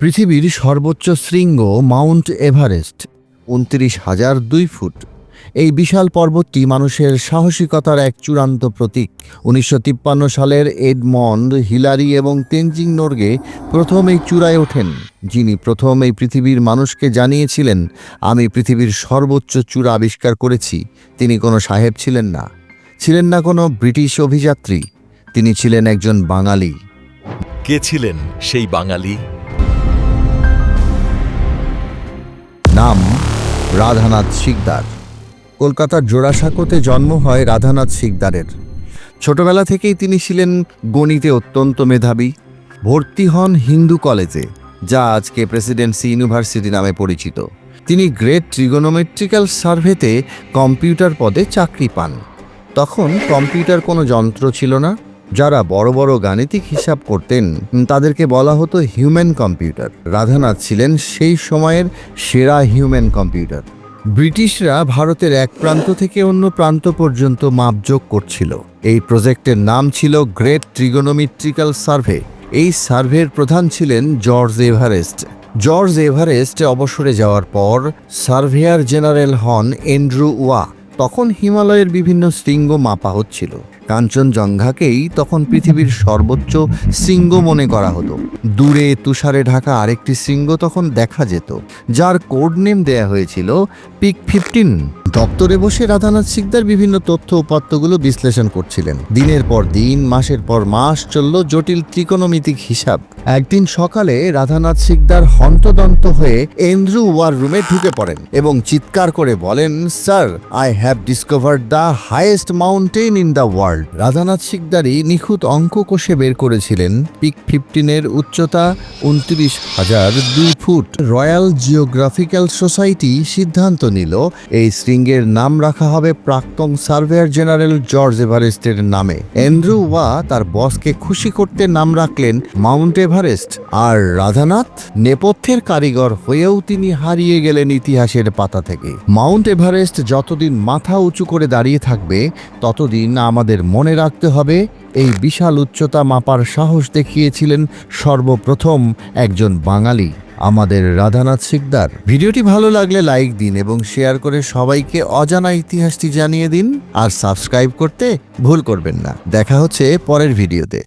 পৃথিবীর সর্বোচ্চ শৃঙ্গ মাউন্ট এভারেস্ট, উনত্রিশ হাজার দুই ফুট। এই বিশাল পর্বতটি মানুষের সাহসিকতার এক চূড়ান্ত প্রতীক। উনিশশো তিপ্পান্ন সালের এডমন্ড, হিলারি এবং তেনজিং নোর্গে প্রথম এই চূড়ায় ওঠেন, যিনি প্রথম এই পৃথিবীর মানুষকে জানিয়েছিলেন, আমি পৃথিবীর সর্বোচ্চ চূড়া আবিষ্কার করেছি। তিনি কোনো সাহেব ছিলেন না। ছিলেন না কোনো ব্রিটিশ অভিযাত্রী। তিনি ছিলেন একজন বাঙালি। কে ছিলেন সেই বাঙালি? নাম রাধানাথ শিকদার। কলকাতার জোড়াসাঁকোতে জন্ম হয় রাধানাথ শিকদারের। ছোটবেলা থেকেই তিনি ছিলেন গণিতে অত্যন্ত মেধাবী। ভর্তি হন হিন্দু কলেজে, যা আজকে প্রেসিডেন্সি ইউনিভার্সিটি নামে পরিচিত। তিনি গ্রেট ট্রিগোনোমেট্রিক্যাল সার্ভেতে কম্পিউটার পদে চাকরি পান। তখন কম্পিউটার কোনো যন্ত্র ছিল না। যারা বড় বড় গাণিতিক হিসাব করতেন তাদেরকে বলা হতো হিউম্যান কম্পিউটার। রাধানাথ ছিলেন সেই সময়ের সেরা হিউম্যান কম্পিউটার। ব্রিটিশরা ভারতের এক প্রান্ত থেকে অন্য প্রান্ত পর্যন্ত মাপযোগ করছিল। এই প্রজেক্টের নাম ছিল গ্রেট ট্রিগোনোমেট্রিক্যাল সার্ভে। এই সার্ভের প্রধান ছিলেন জর্জ এভারেস্ট। জর্জ এভারেস্ট অবসরে যাওয়ার পর সার্ভেয়ার জেনারেল হন এন্ড্রু ওয়া। তখন হিমালয়ের বিভিন্ন শৃঙ্গ মাপা হচ্ছিল। কাঞ্চনজঙ্ঘাকেই তখন পৃথিবীর সর্বোচ্চ শৃঙ্গ মনে করা হতো। দূরে তুষারে ঢাকা আরেকটি শৃঙ্গ তখন দেখা যেত, যার কোড নেম দেয়া হয়েছিল পিক ফিফটিন। দপ্তরে বসে রাধানাথ সিকদার বিভিন্ন তথ্য উপাত্তগুলো বিশ্লেষণ করছিলেন। দিনের পর দিন, মাসের পর মাস চলল জটিল ত্রিকোণমিতিক হিসাব। একদিন সকালে রাধানাথ সিকদার হন্তদন্ত হয়ে এন্দ্রু ওয়ার রুমে ঢুকে পড়েন এবং চিৎকার করে বলেন, sir I have discovered the highest mountain in the world Radhanath সিকদারি নিখুঁত অঙ্ক কষে বের করেছিলেন। পিক ফিফটিনের উচ্চতা উনত্রিশ হাজার দুই ফুট। রয়্যাল জিওগ্রাফিক্যাল সোসাইটি সিদ্ধান্ত নিল, এই শৃঙ্গের নাম রাখা হবে প্রাক্তন সার্ভেয়ার জেনারেল জর্জ এভারেস্টের নামে। এন্ড্রু ওয়া তার বসকে খুশি করতে নাম রাখলেন মাউন্ট এভারেস্ট। আর রাধানাথ নেপথ্যের কারিগর হয়েও তিনি হারিয়ে গেলেন ইতিহাসের পাতা থেকে। মাউন্ট এভারেস্ট যতদিন মাথা উঁচু করে দাঁড়িয়ে থাকবে, ততদিন আমাদের মনে রাখতে হবে, এই বিশাল উচ্চতা মাপার সাহস দেখিয়েছিলেন সর্বপ্রথম একজন বাঙালি, আমাদের রাধানাথ সিকদার ভিডিওটি ভালো লাগলে লাইক দিন এবং শেয়ার করে সবাইকে অজানা ইতিহাসটি জানিয়ে দিন, আর সাবস্ক্রাইব করতে ভুল করবেন না। দেখা হচ্ছে পরের ভিডিওতে।